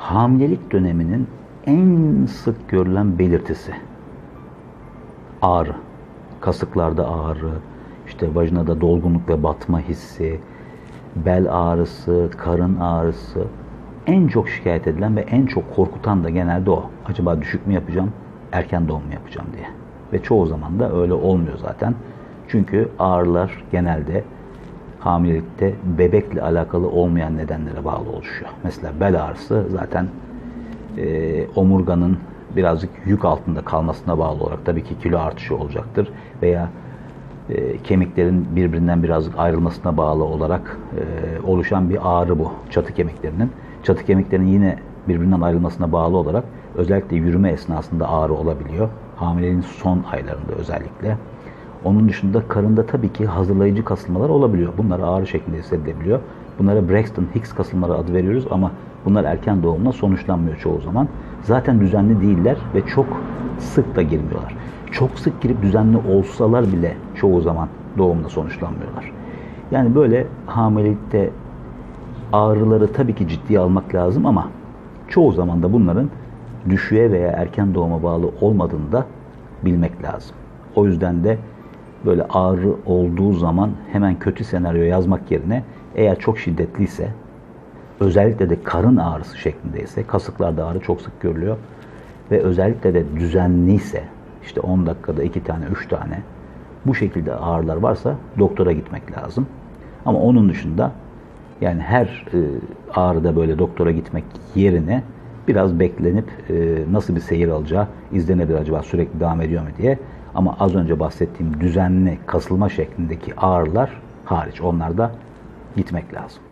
Hamilelik döneminin en sık görülen belirtisi ağrı. Kasıklarda ağrı, işte vajinada dolgunluk ve batma hissi, bel ağrısı, karın ağrısı. En çok şikayet edilen ve en çok korkutan da genelde o. Acaba düşük mü yapacağım, erken doğum mu yapacağım diye. Ve çoğu zaman da öyle olmuyor zaten. Çünkü ağrılar genelde hamilelikte bebekle alakalı olmayan nedenlere bağlı oluşuyor. Mesela bel ağrısı zaten e, omurganın birazcık yük altında kalmasına bağlı olarak tabii ki kilo artışı olacaktır veya e, kemiklerin birbirinden birazcık ayrılmasına bağlı olarak e, oluşan bir ağrı bu çatı kemiklerinin. Çatı kemiklerinin yine birbirinden ayrılmasına bağlı olarak özellikle yürüme esnasında ağrı olabiliyor. Hamileliğin son aylarında özellikle. Onun dışında karında tabii ki hazırlayıcı kasılmalar olabiliyor. Bunlar ağrı şeklinde hissedilebiliyor. Bunlara Braxton Hicks kasılmaları adı veriyoruz ama bunlar erken doğumla sonuçlanmıyor çoğu zaman. Zaten düzenli değiller ve çok sık da girmiyorlar. Çok sık girip düzenli olsalar bile çoğu zaman doğumla sonuçlanmıyorlar. Yani böyle hamilelikte ağrıları tabii ki ciddiye almak lazım ama çoğu zaman da bunların düşüğe veya erken doğuma bağlı olmadığını da bilmek lazım. O yüzden de böyle ağrı olduğu zaman hemen kötü senaryo yazmak yerine eğer çok şiddetliyse özellikle de karın ağrısı şeklindeyse kasıklarda ağrı çok sık görülüyor ve özellikle de düzenliyse işte 10 dakikada 2 tane 3 tane bu şekilde ağrılar varsa doktora gitmek lazım. Ama onun dışında yani her e, ağrıda böyle doktora gitmek yerine biraz beklenip e, nasıl bir seyir alacağı izlenebilir acaba sürekli devam ediyor mu diye. Ama az önce bahsettiğim düzenli kasılma şeklindeki ağrılar hariç onlarda gitmek lazım.